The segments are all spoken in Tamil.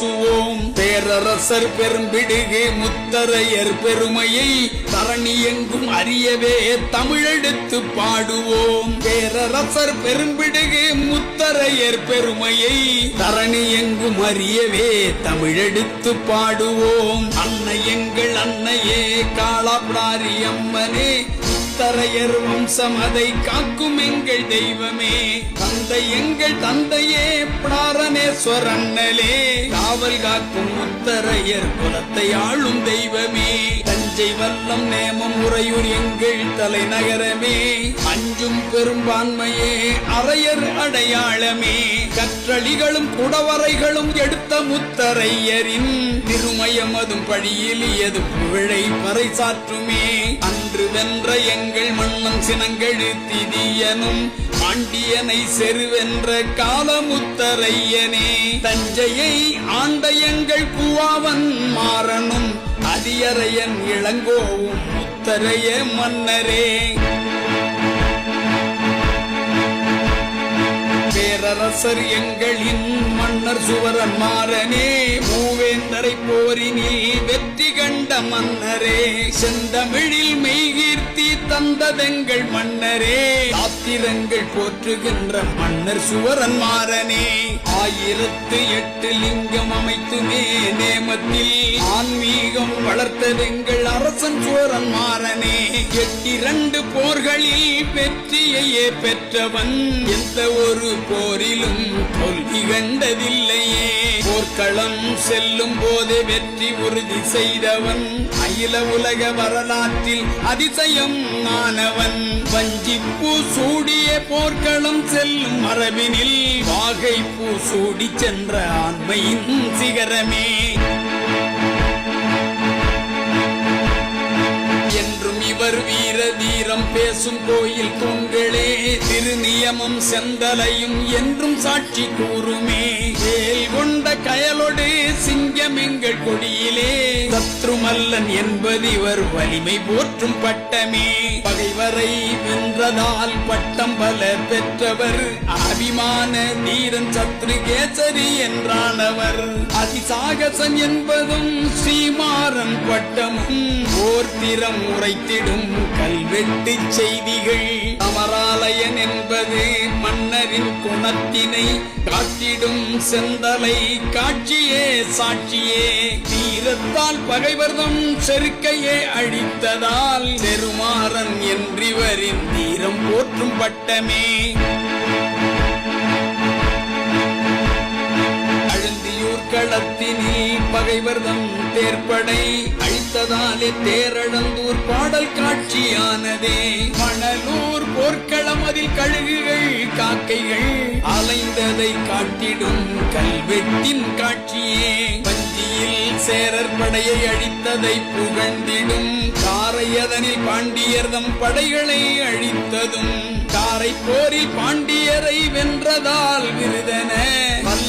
சுவோம் பேரரசர் பெரும்பிடுகு முத்தரையர் பெருமையை தரணி எங்கும் அறியவே தமிழெடுத்து பாடுவோம். பேரரசர் பெரும்பிடுகு முத்தரையர் பெருமையை தரணி எங்கும் அறியவே தமிழெடுத்து பாடுவோம். அன்னை எங்கள் அன்னையே காளாப்டாரி அம்மனே முத்தரையர் வம்சம் அதை காக்கும் எங்கள் தெய்வமே. தந்தை எங்கள் தந்தையே பிராரணேஸ்வரன்னலே காவல் காக்கும் முத்தரையர் குலத்தை ஆளும் தெய்வமே. தஞ்சை வல்லம் நேமம் உறையூர் எங்கள் தலைநகரமே. அஞ்சும் பெரும்பான்மையே அரையர் அடையாளமே. கற்றளிகளும் குடவரைகளும் எடுத்த முத்தரையரின் திருமயமதும் பழியிலியதும் புகழை பறைசாற்றுமே அந்த வென்ற எங்கள் மன்னன் சினங்கள் திதியனும் பாண்டியனை செருவென்ற காலமுத்தரையனே. தஞ்சையை ஆண்ட எங்கள் பூவாவன் மாறனும் அதியரையன் இளங்கோவும் முத்தரைய மன்னரே. பேரரசர் எங்களின் மன்னர் சுவரன் மாறனே. மூவேந்தரை போரினில் வெற்றி மன்னரே செந்தமிழில் மெய்கீர்த்தி தந்ததெங்கள் மன்னரே. ஆத்திரங்கள் போற்றுகின்ற மன்னர் சுவரன் மாறனே. ஆயிரத்து எட்டு லிங்கம் அமைத்துமே நேமத்தில் ஆன்மீகம் வளர்த்ததெங்கள் அரசன் சுவரன் மாறனே. எட்டிரண்டு போர்களில் வெற்றியையே பெற்றவன். எந்த ஒரு போரிலும் தோல்வி கண்டதில்லையே. போர்க்களம் செல்லும் போதே வெற்றி உறுதி செய்தவன். அகில உலக வரலாற்றில் அதிசயம் ஆனவன். வஞ்சிப்பூ சூடிய போர்க்களம் செல்லும் மரபினில் வாகைப்பூ சூடி சென்ற ஆண்மையின் சிகரமே. என்றும் வீர தீரம் பேசும் கோயில் தூண்களே திருநியமம் செந்தலையும் என்றும் சாட்சி கூறுமே. வேல் கொண்ட கயலொடு சிங்கம் எங்கள் கொடியிலே சத்ருமல்லன் என்பது இவர் வலிமை போற்றும் பட்டமே. பகைவரை வென்றதால் பட்டம் பல பெற்றவர். அபிமான தீரன் சத்ரு கேசரி என்றானவர். அதிசாகசன் என்பதும் ஸ்ரீமாறன் பட்டமும் ஓர்த்திரம் உரைத்திடும் கல்வெட்டு செய்திகள். அமராலயன் என்பது மன்னரின் குணத்தினை காட்டிடும் செந்தலை காட்சியே சாட்சியே. தீரத்தால் பகைவர்தம் செருக்கையே அழித்ததால் நெருமாறன் என்றிவரின் தீரம் போற்றும் பட்டமே. களத்தினில் பகைவர்தம் தேர்ப்படை. அழித்ததாலே தேரழந்தூர் பாடல் காட்சியானதே. மணலூர் போர்க்களம் அதில் கழுகுகள் காக்கைகள். அலைந்ததை காட்டிடும் கல்வெட்டின் காட்சியே. பஞ்சியில் சேரர் படையை அழித்ததை புகழ்ந்திடும். காரையதனில் பாண்டியர்தம் படைகளை அழித்ததும். காரை போரில் பாண்டியரை வென்றதால் விருதன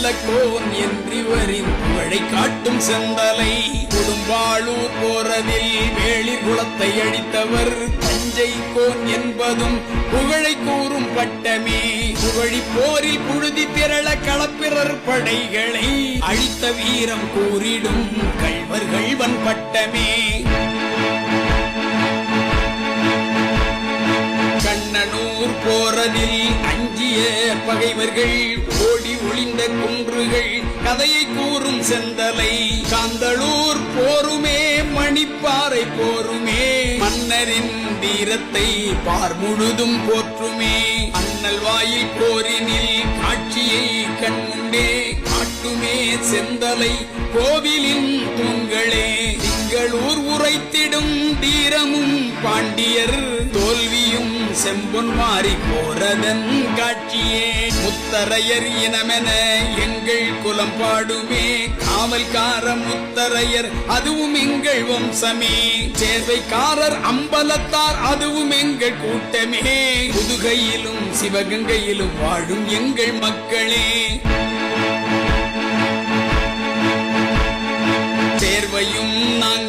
என்று என்றிவரின் புகழை காட்டும் செந்தலை. கொடும்பாளூர் போறதில் வேளி குலத்தை அழித்தவர் தஞ்சை கோன் என்பதும் புகழை கூறும் பட்டமே. புகழி போரில் புழுதி திரள களப்பிறர் படைகளை அழித்த வீரம் கூறிடும் கல்வர்கள் வன் பட்டமே. போறதில் அஞ்சிய பகைவர்கள் ஓடி ஒளிந்த குன்றுகள் கதையை கூறும் செந்தலை. காந்தளூர் போருமே மணிப்பாறை போருமே. மன்னரின் தீரத்தை பார் முழுதும் போற்றுமே. அண்ணல் வாயில் போரினில் காட்சியை கண்முண்டே காட்டுமே செந்தலை. கோவிலின் தூண்களே திங்களூர் வீடும் வீரமும் பாண்டியர் தோல்வியும் செம்பொன் மாறி போறதன் காட்சியே. முத்தரையர் இனமென எங்கள் குலம் பாடுமே. காவல்கார முத்தரையர் அதுவும் எங்கள் வம்சமே. சேர்வைக்காரர் அம்பலத்தார் அதுவும் எங்கள் கூட்டமே. புதுகையிலும் சிவகங்கையிலும் வாழும் எங்கள் மக்களே. சேர்வையும் நாங்கள்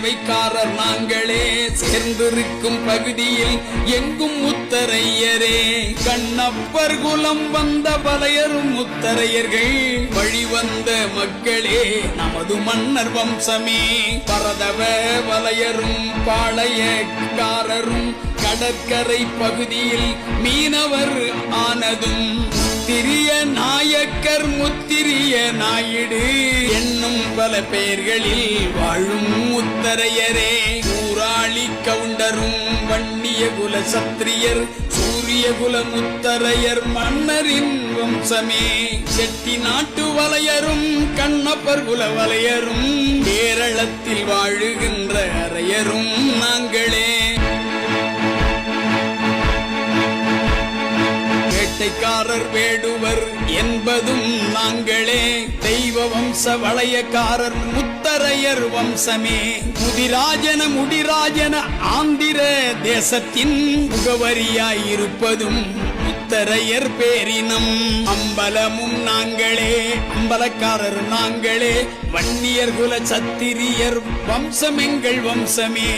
சேவைக்காரர் நாங்களே சேர்ந்திருக்கும் பகுதியில் எங்கும் முத்தரையரே. கண்ணப்பர் குலம் வந்த பலையரும் முத்தரையர்கள். வழிவந்த மக்களே நமது மன்னர் வம்சமே. பரதவ வலையரும் பாளையக்காரரும் கடற்கரை பகுதியில் மீனவர் ஆனதும். முத்திரிய நாயக்கர் முத்திரிய நாயிடு. என்னும் பல பெயர்களில் வாழும் முத்தரையரே. ஊராளி கவுண்டரும் வன்னிய குல சத்திரியர் சூரிய குல முத்தரையர் மன்னரின் வம்சமே செட்டி நாட்டு வலையரும் கண்ணப்பர் குல வலையரும் கேரளத்தில் வாழுகின்ற அரையரும். வேட்டைக்காரர் வேடுவர் என்பதும் நாங்களே. தெய்வ வம்ச வளையக்காரர் முத்தரையர் வம்சமே. முதிராஜன முடிராஜன ஆந்திர தேசத்தின் முகவரியாயிருப்பதும் முத்தரையர் பேரினம். அம்பலமும் நாங்களே அம்பலக்காரர் நாங்களே வன்னியர் குல சத்திரியர் வம்சம் எங்கள் வம்சமே.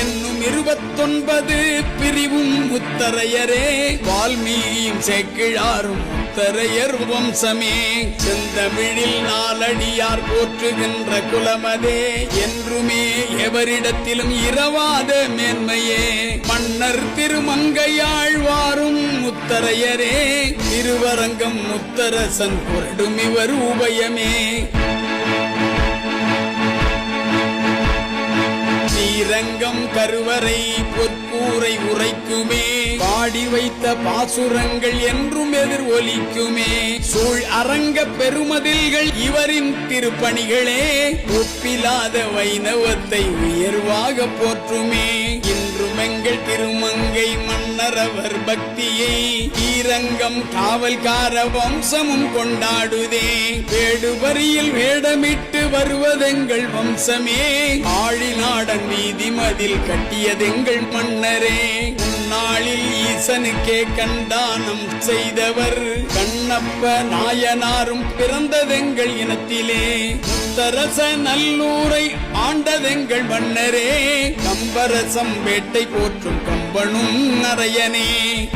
என்னும் இருபத்தொன்பது பிரிவும் முத்தரையரே வால்மீகியும் சேக்கிழாரும் முத்தரையர் வம்சமே செந்தமிழில் நாலடியார் போற்றுகின்ற குலமதே என்றுமே எவரிடத்திலும் இரவாத மேன்மையே. மன்னர் திருமங்கையாழ்வாரும் முத்தரையரே திருவரங்கம் முத்தரசன் பொருடும் இவர் உபயமே. இரங்கம் கருவறை பொற்கூரை உரைக்குமே. பாடி வைத்த பாசுரங்கள் என்றும் எதிர் ஒலிக்குமே. சூழ் அரங்க பெருமதில்கள் இவரின் திருப்பணிகளே. ஒப்பில்லாத வைணவத்தை உயர்வாக போற்றுமே. இன்றும் எங்கள் திருமங்கை மன்னரவர் பக்தியை ஈரங்கம் காவல்கார வம்சமும் கொண்டாடுதே. வேடுவரியில் வேடமிட்டு வருவதெங்கள் வம்சமே. ஆழிநாடன் வீதி மதில் கட்டியதெங்கள் மன்னரே. முன்னாளில் அரசனுக்கே கண்டானம் செய்தவர். கண்ணப்ப நாயனாரும் பிறந்ததெங்கள் இனத்திலே. முத்தரச நல்லூரை ஆண்டதெங்கள் மன்னரே. கம்பரசம் வேட்டை போற்றும் கம்பனும் நரையனே.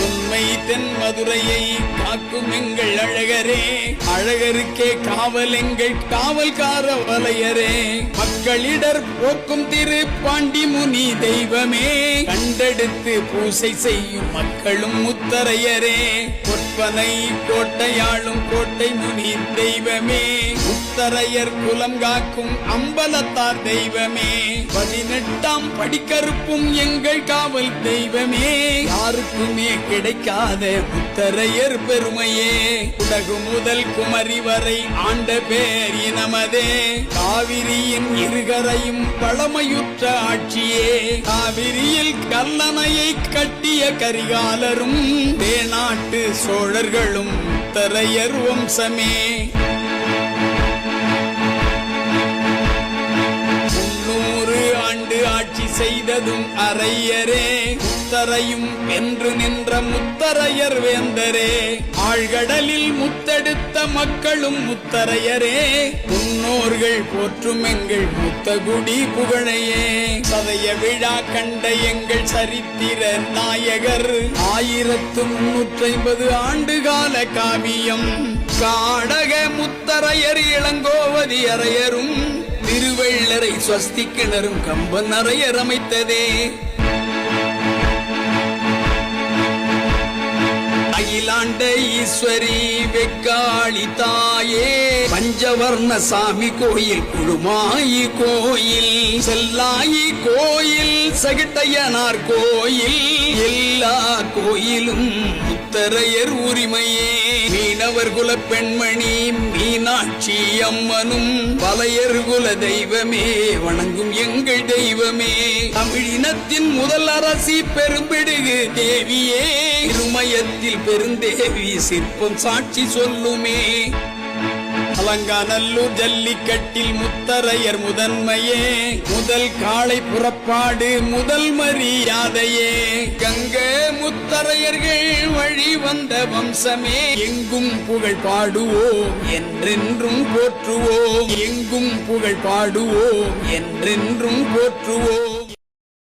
உண்மை தென் மதுரையை காக்கும் எங்கள் அழகரே. அழகருக்கே காவல் எங்கள் காவல்கார வலையரே. மக்களிடர் போக்கும் திரு பாண்டி முனி தெய்வமே. கண்டெடுத்து பூசை செய்யும் மக்களும் முத்தரையரே. பொற்பனை கோட்டையாளும் கோட்டை முனி தெய்வமே. முத்தரையர் குலம் காக்கும் அம்பலத்தார் தெய்வமே. பதினெட்டாம் படிக்கருப்பும் எங்கள் காவல் தெய்வமே. யாருக்குமே கிடைக்காத முத்தரையர் பெருமையே. உலகு முதல் குமரி வரை ஆண்ட பேர் இனமதே. காவிரியின் இருகரையும் பழமையுற்ற ஆட்சியே. காவிரியில் கல்லணையை கட்டிய கரிகாலரும் தேநாட்டு சோழர்களும் முத்தரையர் வம்சமே. செய்ததும் அறையரே முத்தரையும் வென்று நின்ற முத்தரையர் வேந்தரே. ஆழ்கடலில் முத்தெடுத்த மக்களும் முத்தரையரே. முன்னோர்கள் போற்றும் எங்கள் முத்தகுடி புகழையே. சதய விழா கண்ட எங்கள் சரித்திர நாயகர். ஆயிரத்து முன்னூற்றி ஐம்பது ஆண்டு கால காவியம். காடக முத்தரையர் இளங்கோவதி அரையரும். திருவள்ளரை ஸ்வஸ்தி கிணறும் கம்பன் நிறைய அமைத்ததே. அகிலாண்ட ஈஸ்வரி வெக்காளி தாயே. பஞ்சவர்ண சாமி கோயில் குழுமாயி கோயில் செல்லாயி கோயில் சகிட்டையனார் கோயில். எல்லா கோயிலும் முத்தரையர் உரிமையே. மீனவர் குல பெண்மணி மீனாட்சி அம்மனும் பலையர் குல தெய்வமே வணங்கும் எங்கள் தெய்வமே. தமிழினத்தின் முதல் அரசி பெரும்பிடுகு தேவியே. இருமயத்தில் பெருந்தேவி சிற்பம் சாட்சி சொல்லுமே. அலங்காநல்லூர் ஜல்லிக்கட்டில் முத்தரையர் முதன்மையே. முதல் காளை புறப்பாடு முதல் மரியாதையே கங்க முத்தரையர்கள் வழி வந்த வம்சமே. எங்கும் புகழ் பாடுவோம் என்றென்றும் போற்றுவோம். எங்கும் புகழ் பாடுவோம் என்றென்றும் போற்றுவோம்.